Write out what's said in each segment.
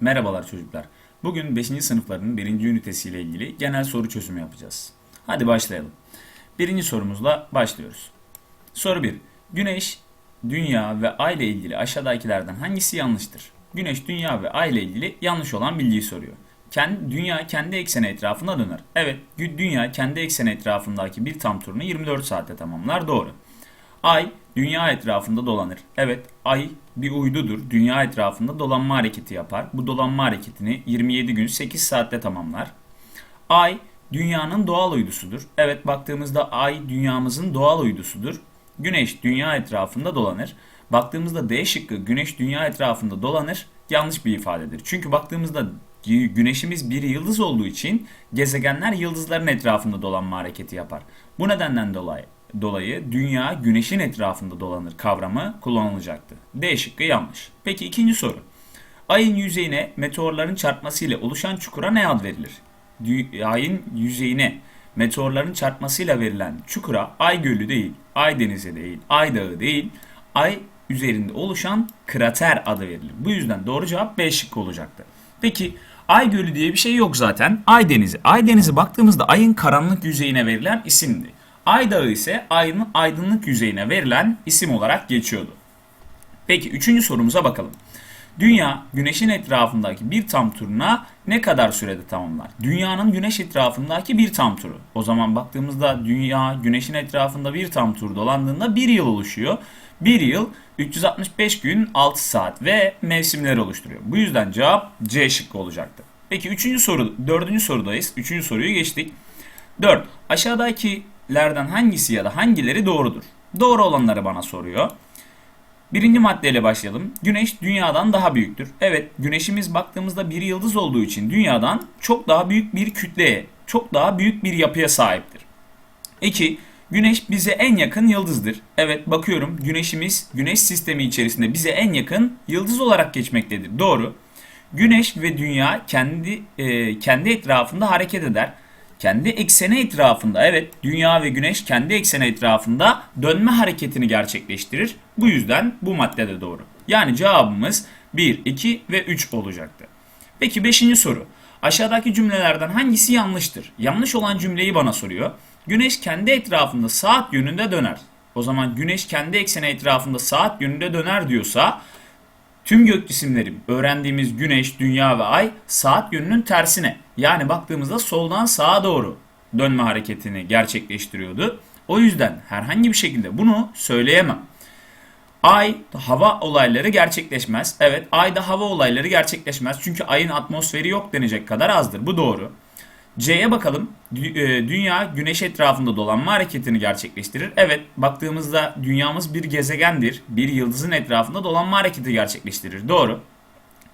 Merhabalar çocuklar. Bugün 5. sınıfların 1. ünitesiyle ilgili genel soru çözümü yapacağız. Hadi başlayalım. Birinci sorumuzla başlıyoruz. Soru 1. Güneş, Dünya ve Ay ile ilgili aşağıdakilerden hangisi yanlıştır? Güneş, Dünya ve Ay ile ilgili yanlış olan bilgiyi soruyor. Kendi, dünya kendi ekseni etrafında döner. Evet, Dünya kendi ekseni etrafındaki bir tam turunu 24 saatte tamamlar. Doğru. Ay dünya etrafında dolanır. Evet, ay bir uydudur. Dünya etrafında dolanma hareketi yapar. Bu dolanma hareketini 27 gün 8 saatte tamamlar. Ay dünyanın doğal uydusudur. Evet, baktığımızda ay dünyamızın doğal uydusudur. Güneş dünya etrafında dolanır. Baktığımızda D şıkkı güneş dünya etrafında dolanır yanlış bir ifadedir. Çünkü baktığımızda gü- güneşimiz bir yıldız olduğu için gezegenler yıldızların etrafında dolanma hareketi yapar. Bu nedenden dolayı dolayı dünya güneşin etrafında dolanır kavramı kullanılacaktı. D şıkkı yanlış. Peki ikinci soru. Ayın yüzeyine meteorların çarpmasıyla oluşan çukura ne ad verilir? Ayın yüzeyine meteorların çarpmasıyla verilen çukura Ay Gölü değil, Ay Denizi değil, Ay Dağı değil, Ay üzerinde oluşan krater adı verilir. Bu yüzden doğru cevap B şıkkı olacaktı. Peki Ay Gölü diye bir şey yok zaten. Ay Denizi. Ay Denizi baktığımızda ayın karanlık yüzeyine verilen isimdi. Ay Dağı ise ayın aydınlık yüzeyine verilen isim olarak geçiyordu. Peki üçüncü sorumuza bakalım. Dünya güneşin etrafındaki bir tam turuna ne kadar sürede tamamlar? Dünyanın güneş etrafındaki bir tam turu. O zaman baktığımızda dünya güneşin etrafında bir tam tur dolandığında bir yıl oluşuyor. Bir yıl 365 gün 6 saat ve mevsimler oluşturuyor. Bu yüzden cevap C şıkkı olacaktı. Peki üçüncü soru, dördüncü sorudayız. Üçüncü soruyu geçtik. 4. Aşağıdakilerden hangisi ya da hangileri doğrudur? Doğru olanları bana soruyor. Birinci maddeyle başlayalım. Güneş dünyadan daha büyüktür. Evet, güneşimiz baktığımızda bir yıldız olduğu için dünyadan çok daha büyük bir kütleye, çok daha büyük bir yapıya sahiptir. 2. Güneş bize en yakın yıldızdır. Evet bakıyorum güneşimiz güneş sistemi içerisinde bize en yakın yıldız olarak geçmektedir. Doğru. Güneş ve dünya kendi e, kendi etrafında hareket eder. Kendi ekseni etrafında evet dünya ve güneş kendi ekseni etrafında dönme hareketini gerçekleştirir. Bu yüzden bu madde de doğru. Yani cevabımız 1, 2 ve 3 olacaktı. Peki 5. soru. Aşağıdaki cümlelerden hangisi yanlıştır? Yanlış olan cümleyi bana soruyor. Güneş kendi etrafında saat yönünde döner. O zaman güneş kendi ekseni etrafında saat yönünde döner diyorsa tüm gök cisimleri öğrendiğimiz güneş, dünya ve ay saat yönünün tersine yani baktığımızda soldan sağa doğru dönme hareketini gerçekleştiriyordu. O yüzden herhangi bir şekilde bunu söyleyemem. Ay hava olayları gerçekleşmez. Evet ayda hava olayları gerçekleşmez. Çünkü ayın atmosferi yok denecek kadar azdır. Bu doğru. C'ye bakalım. E, Dünya güneş etrafında dolanma hareketini gerçekleştirir. Evet baktığımızda dünyamız bir gezegendir. Bir yıldızın etrafında dolanma hareketi gerçekleştirir. Doğru.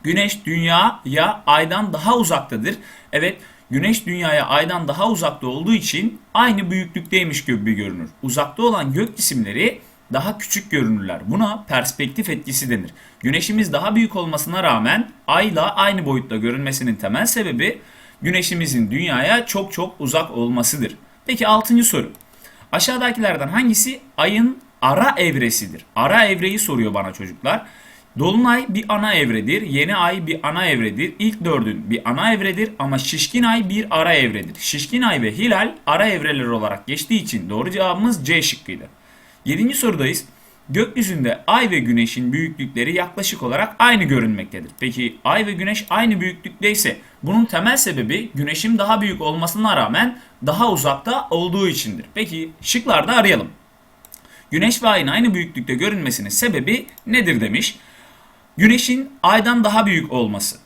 Güneş dünyaya aydan daha uzaktadır. Evet güneş dünyaya aydan daha uzakta olduğu için aynı büyüklükteymiş gibi görünür. Uzakta olan gök cisimleri daha küçük görünürler. Buna perspektif etkisi denir. Güneşimiz daha büyük olmasına rağmen ayla aynı boyutta görünmesinin temel sebebi güneşimizin dünyaya çok çok uzak olmasıdır. Peki 6. soru. Aşağıdakilerden hangisi ayın ara evresidir? Ara evreyi soruyor bana çocuklar. Dolunay bir ana evredir. Yeni ay bir ana evredir. İlk dördün bir ana evredir ama şişkin ay bir ara evredir. Şişkin ay ve hilal ara evreler olarak geçtiği için doğru cevabımız C şıkkıydı. Yedinci sorudayız. Gökyüzünde ay ve güneşin büyüklükleri yaklaşık olarak aynı görünmektedir. Peki ay ve güneş aynı büyüklükteyse bunun temel sebebi güneşin daha büyük olmasına rağmen daha uzakta olduğu içindir. Peki şıklarda arayalım. Güneş ve ayın aynı büyüklükte görünmesinin sebebi nedir demiş. Güneşin aydan daha büyük olması.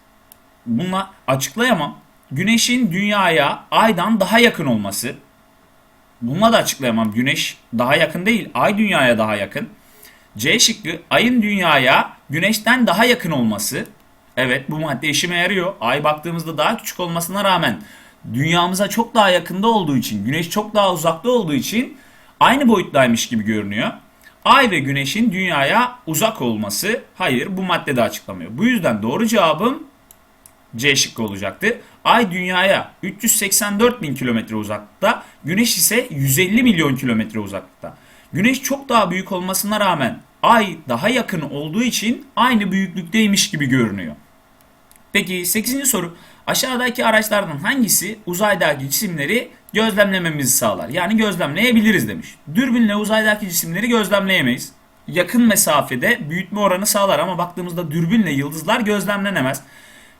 Bununla açıklayamam. Güneşin dünyaya aydan daha yakın olması. Bununla da açıklayamam. Güneş daha yakın değil. Ay dünyaya daha yakın. C şıkkı ayın dünyaya güneşten daha yakın olması. Evet bu madde işime yarıyor. Ay baktığımızda daha küçük olmasına rağmen dünyamıza çok daha yakında olduğu için, güneş çok daha uzakta olduğu için aynı boyuttaymış gibi görünüyor. Ay ve güneşin dünyaya uzak olması hayır bu maddede açıklamıyor. Bu yüzden doğru cevabım C şıkkı olacaktı. Ay dünyaya 384 bin kilometre uzaklıkta, güneş ise 150 milyon kilometre uzaklıkta. Güneş çok daha büyük olmasına rağmen ay daha yakın olduğu için aynı büyüklükteymiş gibi görünüyor. Peki 8. soru. Aşağıdaki araçlardan hangisi uzaydaki cisimleri gözlemlememizi sağlar? Yani gözlemleyebiliriz demiş. Dürbünle uzaydaki cisimleri gözlemleyemeyiz. Yakın mesafede büyütme oranı sağlar ama baktığımızda dürbünle yıldızlar gözlemlenemez.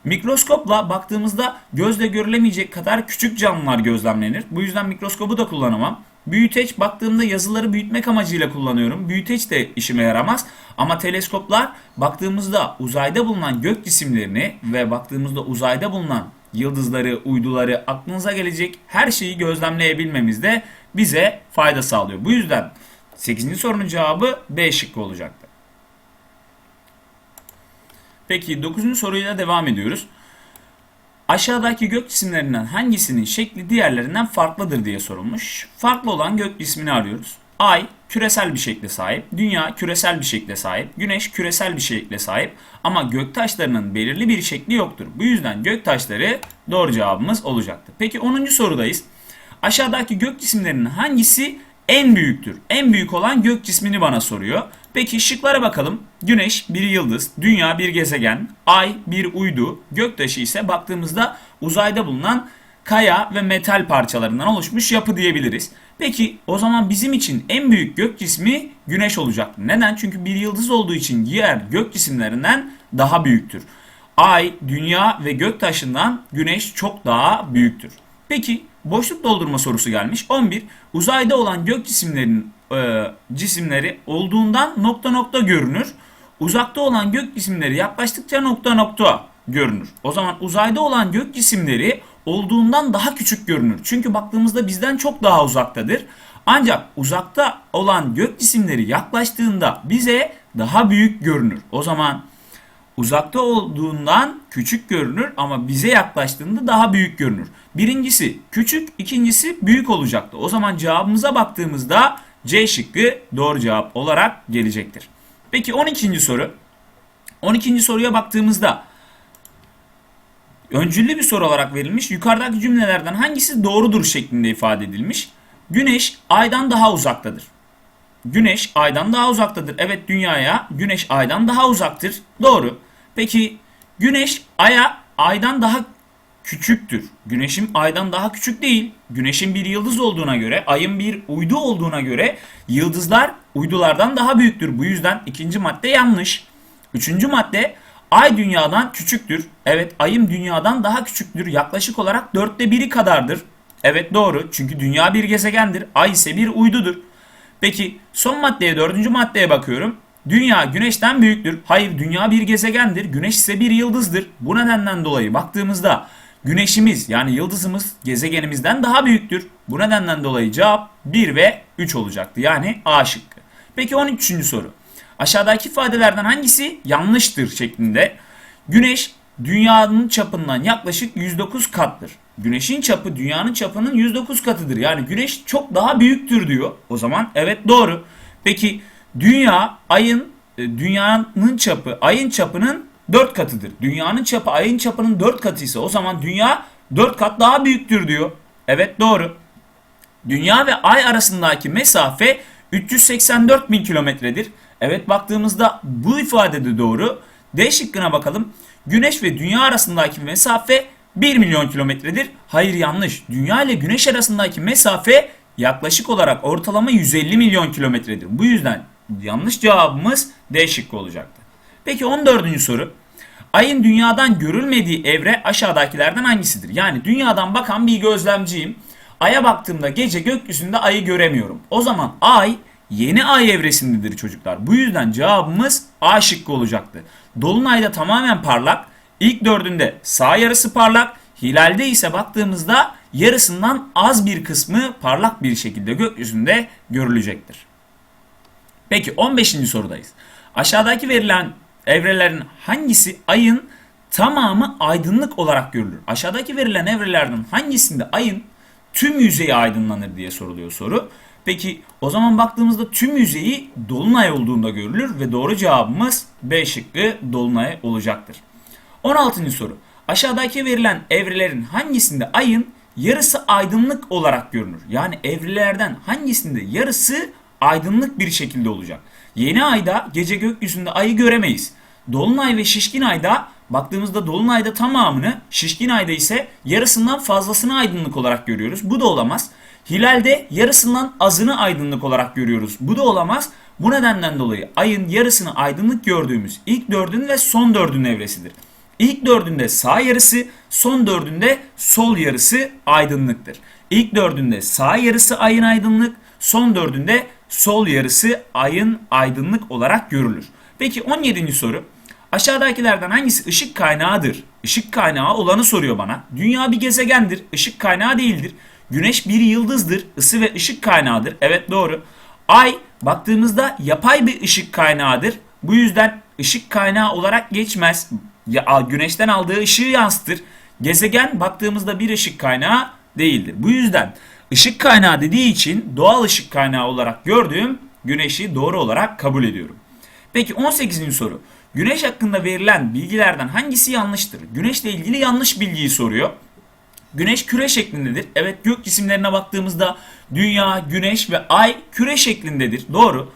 Mikroskopla baktığımızda gözle görülemeyecek kadar küçük canlılar gözlemlenir. Bu yüzden mikroskobu da kullanamam. Büyüteç baktığımda yazıları büyütmek amacıyla kullanıyorum. Büyüteç de işime yaramaz. Ama teleskoplar baktığımızda uzayda bulunan gök cisimlerini ve baktığımızda uzayda bulunan yıldızları, uyduları, aklınıza gelecek her şeyi gözlemleyebilmemizde bize fayda sağlıyor. Bu yüzden 8. sorunun cevabı B şıkkı olacaktı. Peki 9. soruyla devam ediyoruz. Aşağıdaki gök cisimlerinden hangisinin şekli diğerlerinden farklıdır diye sorulmuş. Farklı olan gök cismini arıyoruz. Ay küresel bir şekle sahip, Dünya küresel bir şekle sahip, Güneş küresel bir şekle sahip ama göktaşlarının belirli bir şekli yoktur. Bu yüzden göktaşları doğru cevabımız olacaktı. Peki 10. sorudayız. Aşağıdaki gök cisimlerinin hangisi en büyüktür? En büyük olan gök cismini bana soruyor. Peki şıklara bakalım. Güneş bir yıldız, Dünya bir gezegen, Ay bir uydu, göktaşı ise baktığımızda uzayda bulunan kaya ve metal parçalarından oluşmuş yapı diyebiliriz. Peki o zaman bizim için en büyük gök cismi Güneş olacak. Neden? Çünkü bir yıldız olduğu için diğer gök cisimlerinden daha büyüktür. Ay, Dünya ve göktaşından Güneş çok daha büyüktür. Peki boşluk doldurma sorusu gelmiş. 11. Uzayda olan gök cisimlerinin e, cisimleri olduğundan nokta nokta görünür. Uzakta olan gök cisimleri yaklaştıkça nokta nokta görünür. O zaman uzayda olan gök cisimleri olduğundan daha küçük görünür. Çünkü baktığımızda bizden çok daha uzaktadır. Ancak uzakta olan gök cisimleri yaklaştığında bize daha büyük görünür. O zaman uzakta olduğundan küçük görünür ama bize yaklaştığında daha büyük görünür. Birincisi küçük, ikincisi büyük olacaktı. O zaman cevabımıza baktığımızda C şıkkı doğru cevap olarak gelecektir. Peki 12. soru. 12. soruya baktığımızda öncüllü bir soru olarak verilmiş. Yukarıdaki cümlelerden hangisi doğrudur şeklinde ifade edilmiş. Güneş aydan daha uzaktadır. Güneş aydan daha uzaktadır. Evet dünyaya güneş aydan daha uzaktır. Doğru. Peki güneş aya aydan daha küçüktür. Güneşin aydan daha küçük değil. Güneşin bir yıldız olduğuna göre, ayın bir uydu olduğuna göre yıldızlar uydulardan daha büyüktür. Bu yüzden ikinci madde yanlış. Üçüncü madde ay dünyadan küçüktür. Evet ayın dünyadan daha küçüktür. Yaklaşık olarak dörtte biri kadardır. Evet doğru çünkü dünya bir gezegendir. Ay ise bir uydudur. Peki son maddeye dördüncü maddeye bakıyorum. Dünya güneşten büyüktür. Hayır dünya bir gezegendir. Güneş ise bir yıldızdır. Bu nedenden dolayı baktığımızda güneşimiz yani yıldızımız gezegenimizden daha büyüktür. Bu nedenden dolayı cevap 1 ve 3 olacaktı. Yani A şıkkı. Peki 13. soru. Aşağıdaki ifadelerden hangisi yanlıştır şeklinde. Güneş dünyanın çapından yaklaşık 109 kattır. Güneşin çapı dünyanın çapının 109 katıdır. Yani güneş çok daha büyüktür diyor. O zaman evet doğru. Peki dünya ayın e, dünyanın çapı ayın çapının 4 katıdır. Dünyanın çapı ayın çapının 4 katı ise o zaman dünya 4 kat daha büyüktür diyor. Evet doğru. Dünya ve ay arasındaki mesafe 384 bin kilometredir. Evet baktığımızda bu ifade de doğru. D şıkkına bakalım. Güneş ve dünya arasındaki mesafe 1 milyon kilometredir. Hayır yanlış. Dünya ile güneş arasındaki mesafe yaklaşık olarak ortalama 150 milyon kilometredir. Bu yüzden yanlış cevabımız D şıkkı olacaktı. Peki 14. soru. Ayın dünyadan görülmediği evre aşağıdakilerden hangisidir? Yani dünyadan bakan bir gözlemciyim. Aya baktığımda gece gökyüzünde ayı göremiyorum. O zaman ay yeni ay evresindedir çocuklar. Bu yüzden cevabımız A şıkkı olacaktı. Dolunayda tamamen parlak. İlk dördünde sağ yarısı parlak. Hilalde ise baktığımızda yarısından az bir kısmı parlak bir şekilde gökyüzünde görülecektir. Peki 15. sorudayız. Aşağıdaki verilen evrelerin hangisi ayın tamamı aydınlık olarak görülür? Aşağıdaki verilen evrelerden hangisinde ayın tüm yüzeyi aydınlanır diye soruluyor soru. Peki o zaman baktığımızda tüm yüzeyi dolunay olduğunda görülür ve doğru cevabımız B şıkkı dolunay olacaktır. 16. soru. Aşağıdaki verilen evrelerin hangisinde ayın yarısı aydınlık olarak görünür? Yani evrelerden hangisinde yarısı aydınlık bir şekilde olacak? Yeni ayda gece gökyüzünde ayı göremeyiz. Dolunay ve şişkin ayda baktığımızda dolunayda tamamını, şişkin ayda ise yarısından fazlasını aydınlık olarak görüyoruz. Bu da olamaz. Hilalde yarısından azını aydınlık olarak görüyoruz. Bu da olamaz. Bu nedenden dolayı ayın yarısını aydınlık gördüğümüz ilk dördün ve son dördün evresidir. İlk dördünde sağ yarısı, son dördünde sol yarısı aydınlıktır. İlk dördünde sağ yarısı ayın aydınlık, son dördünde sol yarısı ayın aydınlık olarak görülür. Peki 17. soru. Aşağıdakilerden hangisi ışık kaynağıdır? Işık kaynağı olanı soruyor bana. Dünya bir gezegendir, ışık kaynağı değildir. Güneş bir yıldızdır, ısı ve ışık kaynağıdır. Evet doğru. Ay baktığımızda yapay bir ışık kaynağıdır. Bu yüzden ışık kaynağı olarak geçmez. Ya, güneşten aldığı ışığı yansıtır. Gezegen baktığımızda bir ışık kaynağı değildir. Bu yüzden ışık kaynağı dediği için doğal ışık kaynağı olarak gördüğüm güneşi doğru olarak kabul ediyorum. Peki 18. soru. Güneş hakkında verilen bilgilerden hangisi yanlıştır? Güneşle ilgili yanlış bilgiyi soruyor. Güneş küre şeklindedir. Evet gök cisimlerine baktığımızda dünya, güneş ve ay küre şeklindedir. Doğru.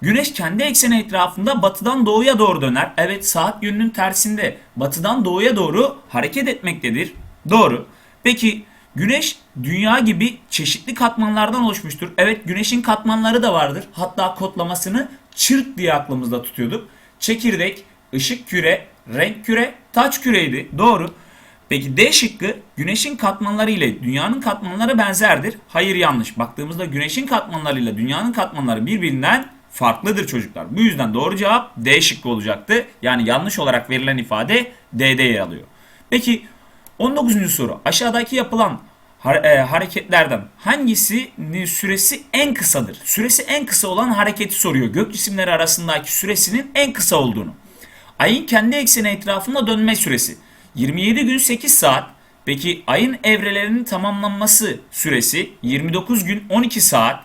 Güneş kendi ekseni etrafında batıdan doğuya doğru döner. Evet saat yönünün tersinde batıdan doğuya doğru hareket etmektedir. Doğru. Peki güneş dünya gibi çeşitli katmanlardan oluşmuştur. Evet güneşin katmanları da vardır. Hatta kodlamasını çırk diye aklımızda tutuyorduk. Çekirdek, ışık küre, renk küre, taç küreydi. Doğru. Peki D şıkkı güneşin katmanları ile dünyanın katmanları benzerdir. Hayır yanlış. Baktığımızda güneşin katmanları ile dünyanın katmanları birbirinden farklıdır çocuklar. Bu yüzden doğru cevap D şıkkı olacaktı. Yani yanlış olarak verilen ifade D'de yer alıyor. Peki 19. soru. Aşağıdaki yapılan e, hareketlerden hangisinin süresi en kısadır? Süresi en kısa olan hareketi soruyor. Gök cisimleri arasındaki süresinin en kısa olduğunu. Ayın kendi ekseni etrafında dönme süresi. 27 gün 8 saat. Peki ayın evrelerinin tamamlanması süresi 29 gün 12 saat.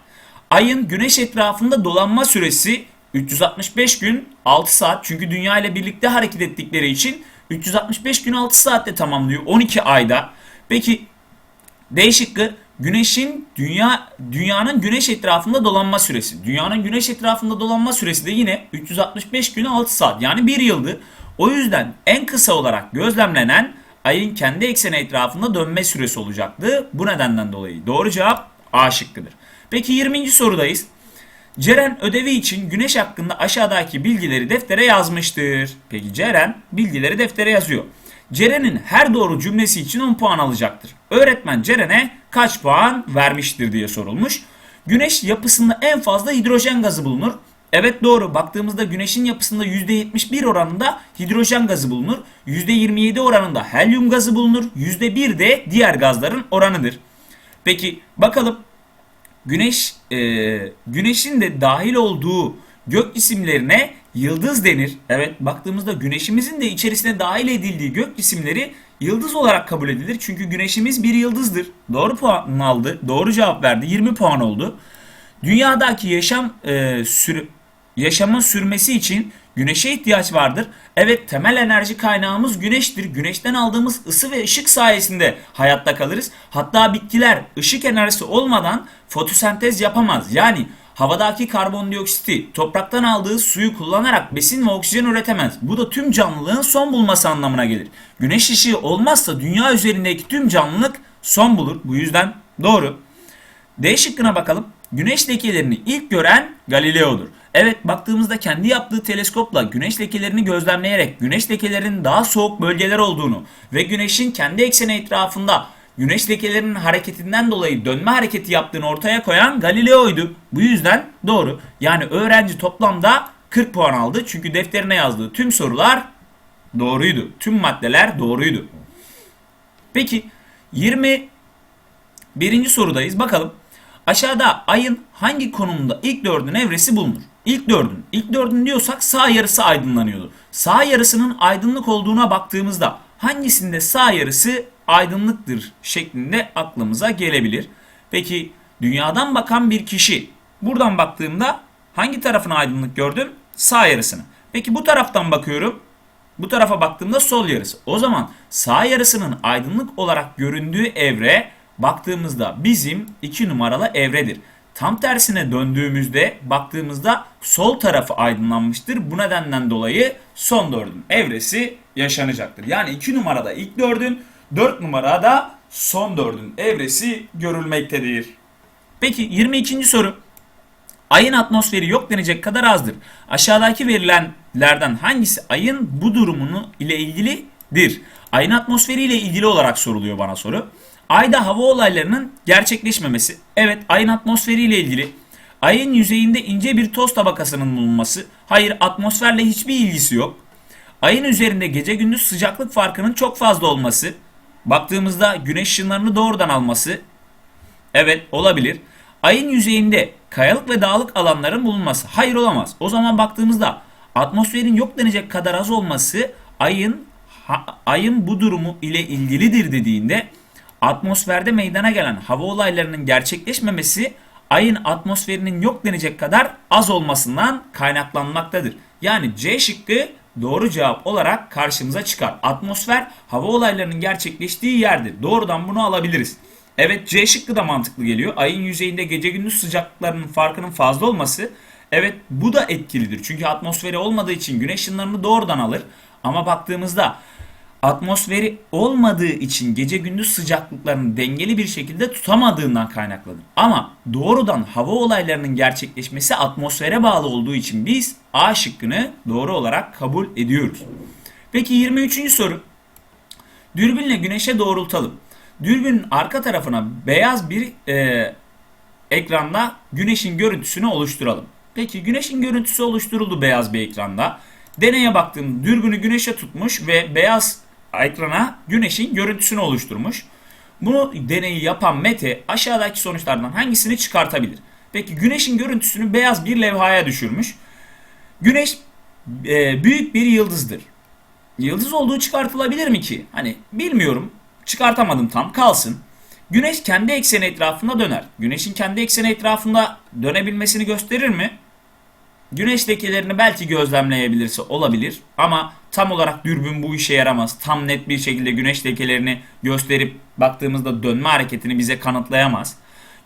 Ayın güneş etrafında dolanma süresi 365 gün 6 saat. Çünkü dünya ile birlikte hareket ettikleri için 365 gün 6 saatte tamamlıyor 12 ayda. Peki D şıkkı Güneşin dünya dünyanın güneş etrafında dolanma süresi. Dünyanın güneş etrafında dolanma süresi de yine 365 gün 6 saat yani 1 yıldı. O yüzden en kısa olarak gözlemlenen ayın kendi ekseni etrafında dönme süresi olacaktı. Bu nedenden dolayı doğru cevap A şıkkıdır. Peki 20. sorudayız. Ceren ödevi için güneş hakkında aşağıdaki bilgileri deftere yazmıştır. Peki Ceren bilgileri deftere yazıyor. Ceren'in her doğru cümlesi için 10 puan alacaktır. Öğretmen Ceren'e kaç puan vermiştir diye sorulmuş. Güneş yapısında en fazla hidrojen gazı bulunur. Evet doğru. Baktığımızda güneşin yapısında %71 oranında hidrojen gazı bulunur. %27 oranında helyum gazı bulunur. %1 de diğer gazların oranıdır. Peki bakalım güneş e, güneşin de dahil olduğu gök isimlerine yıldız denir. Evet baktığımızda güneşimizin de içerisine dahil edildiği gök cisimleri yıldız olarak kabul edilir. Çünkü güneşimiz bir yıldızdır. Doğru puan aldı. Doğru cevap verdi. 20 puan oldu. Dünyadaki yaşam e, sürü, yaşamın sürmesi için güneşe ihtiyaç vardır. Evet temel enerji kaynağımız güneştir. Güneşten aldığımız ısı ve ışık sayesinde hayatta kalırız. Hatta bitkiler ışık enerjisi olmadan fotosentez yapamaz. Yani havadaki karbondioksiti topraktan aldığı suyu kullanarak besin ve oksijen üretemez. Bu da tüm canlılığın son bulması anlamına gelir. Güneş ışığı olmazsa dünya üzerindeki tüm canlılık son bulur. Bu yüzden doğru. D şıkkına bakalım. Güneş lekelerini ilk gören Galileo'dur. Evet baktığımızda kendi yaptığı teleskopla güneş lekelerini gözlemleyerek güneş lekelerinin daha soğuk bölgeler olduğunu ve güneşin kendi ekseni etrafında güneş lekelerinin hareketinden dolayı dönme hareketi yaptığını ortaya koyan Galileo'ydu. Bu yüzden doğru. Yani öğrenci toplamda 40 puan aldı. Çünkü defterine yazdığı tüm sorular doğruydu. Tüm maddeler doğruydu. Peki 21. sorudayız. Bakalım. Aşağıda ayın hangi konumunda ilk dördün evresi bulunur? İlk dördün. İlk dördün diyorsak sağ yarısı aydınlanıyordu. Sağ yarısının aydınlık olduğuna baktığımızda hangisinde sağ yarısı aydınlıktır şeklinde aklımıza gelebilir. Peki dünyadan bakan bir kişi buradan baktığımda hangi tarafına aydınlık gördüm? Sağ yarısını. Peki bu taraftan bakıyorum. Bu tarafa baktığımda sol yarısı. O zaman sağ yarısının aydınlık olarak göründüğü evre baktığımızda bizim 2 numaralı evredir. Tam tersine döndüğümüzde baktığımızda sol tarafı aydınlanmıştır. Bu nedenden dolayı son dördün evresi yaşanacaktır. Yani 2 numarada ilk dördün, 4 numarada son dördün evresi görülmektedir. Peki 22. soru. Ayın atmosferi yok denecek kadar azdır. Aşağıdaki verilenlerden hangisi ayın bu durumunu ile ilgilidir? Ayın atmosferi ile ilgili olarak soruluyor bana soru. Ayda hava olaylarının gerçekleşmemesi. Evet ayın atmosferi ile ilgili. Ayın yüzeyinde ince bir toz tabakasının bulunması. Hayır atmosferle hiçbir ilgisi yok. Ayın üzerinde gece gündüz sıcaklık farkının çok fazla olması. Baktığımızda güneş ışınlarını doğrudan alması. Evet olabilir. Ayın yüzeyinde kayalık ve dağlık alanların bulunması. Hayır olamaz. O zaman baktığımızda atmosferin yok denecek kadar az olması ayın ha- ayın bu durumu ile ilgilidir dediğinde atmosferde meydana gelen hava olaylarının gerçekleşmemesi ayın atmosferinin yok denecek kadar az olmasından kaynaklanmaktadır. Yani C şıkkı doğru cevap olarak karşımıza çıkar. Atmosfer hava olaylarının gerçekleştiği yerdir. Doğrudan bunu alabiliriz. Evet C şıkkı da mantıklı geliyor. Ayın yüzeyinde gece gündüz sıcaklıklarının farkının fazla olması evet bu da etkilidir. Çünkü atmosferi olmadığı için güneş ışınlarını doğrudan alır. Ama baktığımızda atmosferi olmadığı için gece gündüz sıcaklıklarını dengeli bir şekilde tutamadığından kaynaklanır. Ama doğrudan hava olaylarının gerçekleşmesi atmosfere bağlı olduğu için biz A şıkkını doğru olarak kabul ediyoruz. Peki 23. soru. Dürbünle güneşe doğrultalım. Dürbünün arka tarafına beyaz bir e, ekranda güneşin görüntüsünü oluşturalım. Peki güneşin görüntüsü oluşturuldu beyaz bir ekranda. Deneye baktım dürbünü güneşe tutmuş ve beyaz ekrana güneşin görüntüsünü oluşturmuş. Bunu deneyi yapan Mete aşağıdaki sonuçlardan hangisini çıkartabilir? Peki güneşin görüntüsünü beyaz bir levhaya düşürmüş. Güneş e, büyük bir yıldızdır. Yıldız olduğu çıkartılabilir mi ki? Hani bilmiyorum. Çıkartamadım tam. Kalsın. Güneş kendi ekseni etrafında döner. Güneşin kendi ekseni etrafında dönebilmesini gösterir mi? Güneş lekelerini belki gözlemleyebilirse olabilir ama tam olarak dürbün bu işe yaramaz. Tam net bir şekilde güneş lekelerini gösterip baktığımızda dönme hareketini bize kanıtlayamaz.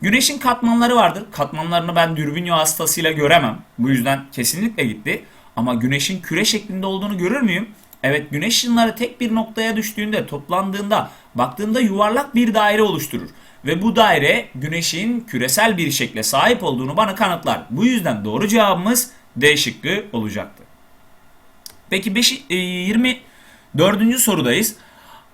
Güneşin katmanları vardır. Katmanlarını ben dürbün vasıtasıyla göremem. Bu yüzden kesinlikle gitti. Ama güneşin küre şeklinde olduğunu görür müyüm? Evet güneş ışınları tek bir noktaya düştüğünde, toplandığında, baktığında yuvarlak bir daire oluşturur. Ve bu daire güneşin küresel bir şekle sahip olduğunu bana kanıtlar. Bu yüzden doğru cevabımız D şıkkı olacaktı. Peki 5, e, 24. sorudayız.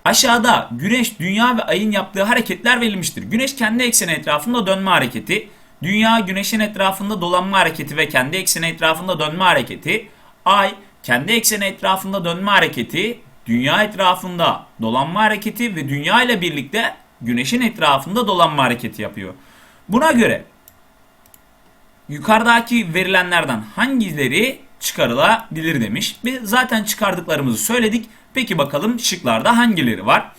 Aşağıda Güneş, Dünya ve Ay'ın yaptığı hareketler verilmiştir. Güneş kendi ekseni etrafında dönme hareketi, Dünya Güneş'in etrafında dolanma hareketi ve kendi ekseni etrafında dönme hareketi, Ay kendi ekseni etrafında dönme hareketi, Dünya etrafında dolanma hareketi ve Dünya ile birlikte Güneş'in etrafında dolanma hareketi yapıyor. Buna göre yukarıdaki verilenlerden hangileri çıkarılabilir demiş. Ve zaten çıkardıklarımızı söyledik. Peki bakalım şıklarda hangileri var?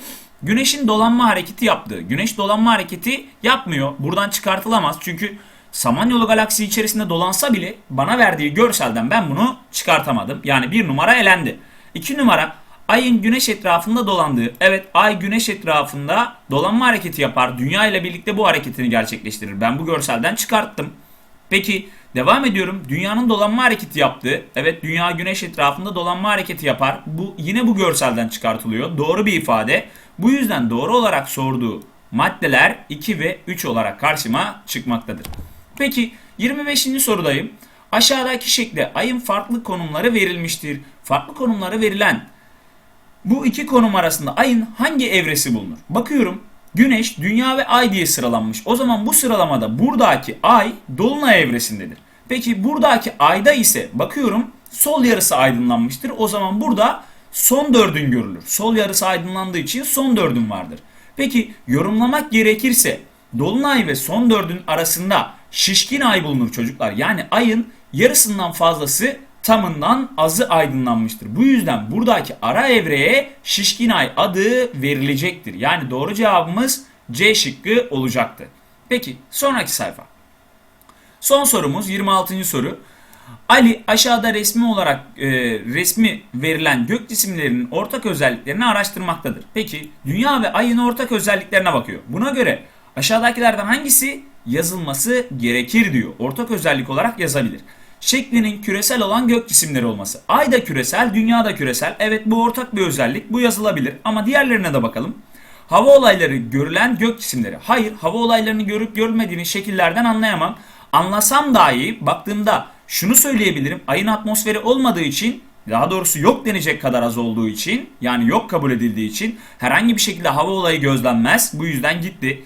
Güneşin dolanma hareketi yaptığı. Güneş dolanma hareketi yapmıyor. Buradan çıkartılamaz. Çünkü Samanyolu galaksi içerisinde dolansa bile bana verdiği görselden ben bunu çıkartamadım. Yani bir numara elendi. İki numara Ayın güneş etrafında dolandığı. Evet ay güneş etrafında dolanma hareketi yapar. Dünya ile birlikte bu hareketini gerçekleştirir. Ben bu görselden çıkarttım. Peki devam ediyorum. Dünyanın dolanma hareketi yaptığı. Evet dünya güneş etrafında dolanma hareketi yapar. Bu yine bu görselden çıkartılıyor. Doğru bir ifade. Bu yüzden doğru olarak sorduğu maddeler 2 ve 3 olarak karşıma çıkmaktadır. Peki 25. sorudayım. Aşağıdaki şekilde ayın farklı konumları verilmiştir. Farklı konumları verilen bu iki konum arasında ayın hangi evresi bulunur? Bakıyorum Güneş, Dünya ve Ay diye sıralanmış. O zaman bu sıralamada buradaki Ay Dolunay evresindedir. Peki buradaki Ay'da ise bakıyorum sol yarısı aydınlanmıştır. O zaman burada son dördün görülür. Sol yarısı aydınlandığı için son dördün vardır. Peki yorumlamak gerekirse Dolunay ve son dördün arasında şişkin ay bulunur çocuklar. Yani ayın yarısından fazlası tamından azı aydınlanmıştır. Bu yüzden buradaki ara evreye şişkin ay adı verilecektir. Yani doğru cevabımız C şıkkı olacaktı. Peki sonraki sayfa. Son sorumuz 26. soru. Ali aşağıda resmi olarak e, resmi verilen gök cisimlerinin ortak özelliklerini araştırmaktadır. Peki dünya ve ayın ortak özelliklerine bakıyor. Buna göre aşağıdakilerden hangisi yazılması gerekir diyor. Ortak özellik olarak yazabilir. Şeklinin küresel olan gök cisimleri olması. Ay da küresel, dünya da küresel. Evet bu ortak bir özellik. Bu yazılabilir. Ama diğerlerine de bakalım. Hava olayları görülen gök cisimleri. Hayır, hava olaylarını görüp görmediğini şekillerden anlayamam. Anlasam dahi baktığımda şunu söyleyebilirim. Ayın atmosferi olmadığı için daha doğrusu yok denecek kadar az olduğu için yani yok kabul edildiği için herhangi bir şekilde hava olayı gözlenmez. Bu yüzden gitti.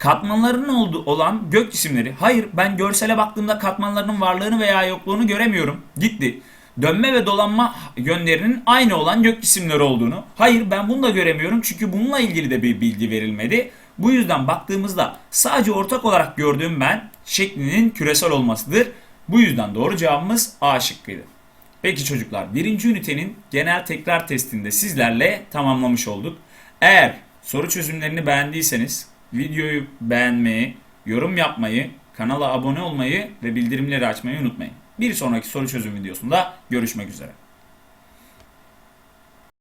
Katmanlarının olduğu olan gök cisimleri. Hayır ben görsele baktığımda katmanlarının varlığını veya yokluğunu göremiyorum. Gitti. Dönme ve dolanma yönlerinin aynı olan gök cisimleri olduğunu. Hayır ben bunu da göremiyorum çünkü bununla ilgili de bir bilgi verilmedi. Bu yüzden baktığımızda sadece ortak olarak gördüğüm ben şeklinin küresel olmasıdır. Bu yüzden doğru cevabımız A şıkkıydı. Peki çocuklar birinci ünitenin genel tekrar testinde sizlerle tamamlamış olduk. Eğer soru çözümlerini beğendiyseniz videoyu beğenmeyi, yorum yapmayı, kanala abone olmayı ve bildirimleri açmayı unutmayın. Bir sonraki soru çözüm videosunda görüşmek üzere.